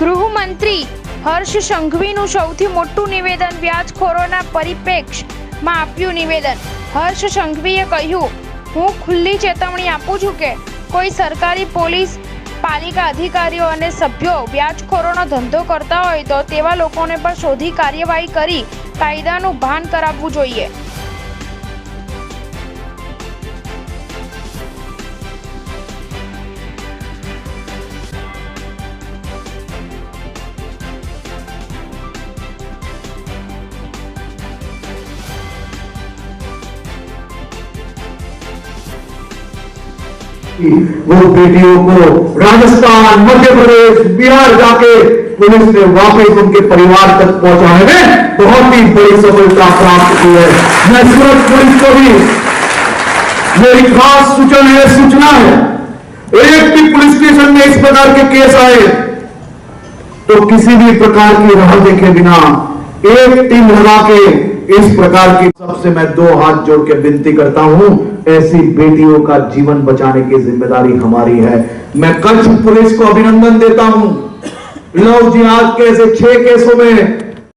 ગૃહમંત્રી હર્ષ સંઘવીનું સૌથી મોટું નિવેદન વ્યાજખોરોના પરિપ્રેક્ષમાં આપ્યું નિવેદન. હર્ષ સંઘવીએ કહ્યું, હું ખુલ્લી ચેતવણી આપું છું કે કોઈ સરકારી પોલીસ, પાલિકા અધિકારીઓ અને સભ્યો વ્યાજખોરોનો ધંધો કરતા હોય તો તેવા લોકોને પણ શોધી કાર્યવાહી કરી કાયદાનું ભાન કરાવવું જોઈએ. वो बेटियों को राजस्थान, मध्य प्रदेश, बिहार जाके पुलिस ने वापस उनके परिवार तक पहुँचाने में बहुत ही बड़ी सफलता प्राप्त की है। मैं सूरत पुलिस को भी मेरी खास सूचना है सूचना है। एक भी पुलिस स्टेशन में इस प्रकार के केस आए तो किसी भी प्रकार की राह देखे बिना एक टीम लगा के इस प्रकार की सबसे मैं दो हाथ जोड़ के विनती करता हूं ऐसी बेटियों का जीवन बचाने की जिम्मेदारी हमारी है मैं कच्छ पुलिस को अभिनंदन देता हूं लव जिहाद के ऐसे छह केसों में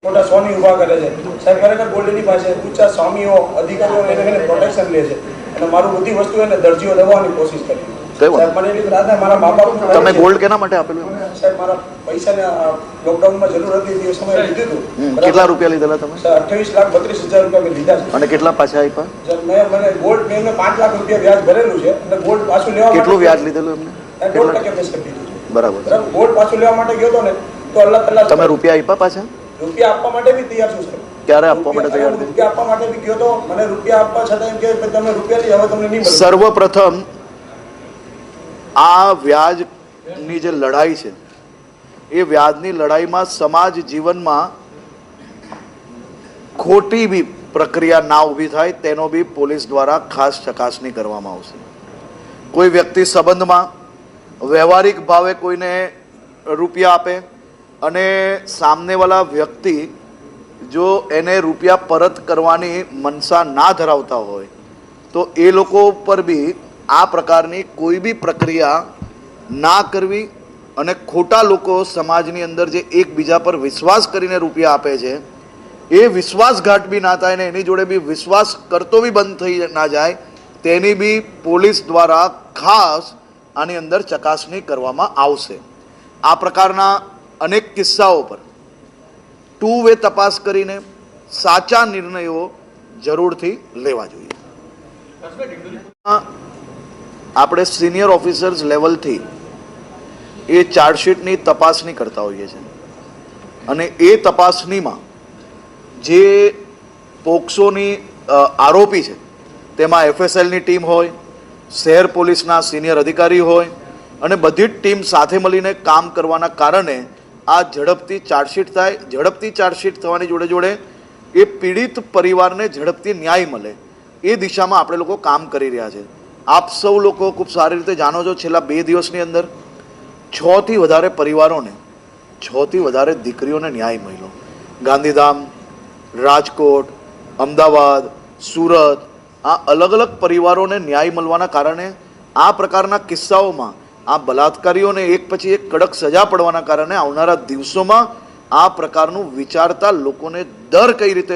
મોટા સ્વામી ઉભા કરે છે સાહેબ ખરેખર ગોલ્ડની પાસે ઊંચા સ્વામીઓ અધિકારીઓ એને એને પ્રોટેક્શન લે છે અને મારું બધી વસ્તુ એને દરજીઓ લેવાની કોશિશ કરી કઈ વાત? સાહેબ મને એટલી રાત મારા મા બાપ તમે ગોલ્ડ કેના માટે આપેલું સાહેબ મારા પૈસાને લોકડાઉનમાં જરૂર હતી તે સમયે લીધું હતું. કેટલા રૂપિયા લીધેલા તમે? સાહેબ અઠ્યાવીસ લાખ બત્રીસ હજાર રૂપિયા મેં લીધા છે. અને કેટલા પાછા આપ્યા? મેં મને ગોલ્ડ મેં એમને પાંચ લાખ રૂપિયા વ્યાજ ભરેલું છે. અને ગોલ્ડ પાછું લેવા કેટલું વ્યાજ લીધેલું એમને? દોઢ ટકે મેં સાહેબ લીધું છે. બરાબર. ગોલ્ડ પાછું લેવા માટે ગયો હતો ને તો અલ્લાહ તલ્લાહ તમે રૂપિયા આપ્યા પાછા? રૂપિયા આપવા માટે બી તૈયાર છું સર ક્યારે આપવા માટે તૈયાર રૂપિયા આપવા માટે બી ગયો તો મને રૂપિયા આપવા છતાં એમ કે તમે રૂપિયા લઈ હવે તમને નહીં સર્વપ્રથમ આ વ્યાજની જે લડાઈ છે, એ વ્યાજની લડાઈમાં સમાજ જીવનમાં ખોટી બી પ્રક્રિયા ના ઊભી થાય, તેનો બી પોલીસ દ્વારા ખાસ ચકાસણી કરવામાં આવશે. કોઈ વ્યક્તિ સંબંધમાં વ્યવહારિક ભાવે કોઈને રૂપિયા આપે અને સામનેવાળા વ્યક્તિ જો એને રૂપિયા પરત કરવાની મનસા ના ધરાવતા હોય, તો એ લોકો પર બી આ પ્રકારની કોઈ બી પ્રક્રિયા ના કરવી અને ખોટા લોકો સમાજની અંદર જે એકબીજા પર વિશ્વાસ કરીને રૂપિયા આપે છે એ વિશ્વાસઘાત બી ના થાય ને એની જોડે બી વિશ્વાસ કરતો બી બંધ થઈ ના જાય તેની બી પોલીસ દ્વારા ખાસ આની અંદર ચકાસણી કરવામાં આવશે. આ પ્રકારના અનેક કિસ્સાઓ પર ટુ વે તપાસ કરીને સાચા નિર્ણયો જરૂરથી લેવા જોઈએ. આપણે સિનિયર ઓફિસર્સ લેવલથી એ ચાર્જશીટની તપાસણી કરતા હોઈએ છીએ અને એ તપાસણીમાં જે પોક્સોની આરોપી છે, તેમાં એફએસએલની ટીમ હોય, શહેર પોલીસના સિનિયર અધિકારી હોય, અને બધી જ ટીમ સાથે મળીને કામ કરવાના કારણે આ ઝડપથી ચાર્જશીટ થાય, ઝડપથી ચાર્જશીટ થવાની જોડે જોડે એ પીડિત પરિવારને ઝડપથી ન્યાય મળે, એ દિશામાં આપણે લોકો કામ કરી રહ્યા છે. આપ સૌ લોકો ખૂબ સારી રીતે જાણો છો, છેલ્લા બે દિવસની અંદર છ થી વધારે પરિવારોને છ થી વધારે દીકરીઓને ન્યાય મળ્યો. ગાંધીધામ, રાજકોટ, અમદાવાદ, સુરત, આ અલગ અલગ પરિવારોને ન્યાય મળવાના કારણે આ પ્રકારના કિસ્સાઓમાં આ બલાત્કારીઓને એક પછી એક કડક સજા પડવાના કારણે આવનારા દિવસોમાં આ પ્રકારનું વિચારતા લોકોને દર કઈ રીતે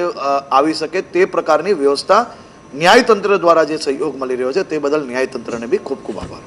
આવી શકે તે પ્રકારની વ્યવસ્થા ન્યાયતંત્ર દ્વારા જે સહયોગ મળી રહ્યો છે તે બદલ ન્યાયતંત્રને બી ખૂબ ખૂબ આભાર.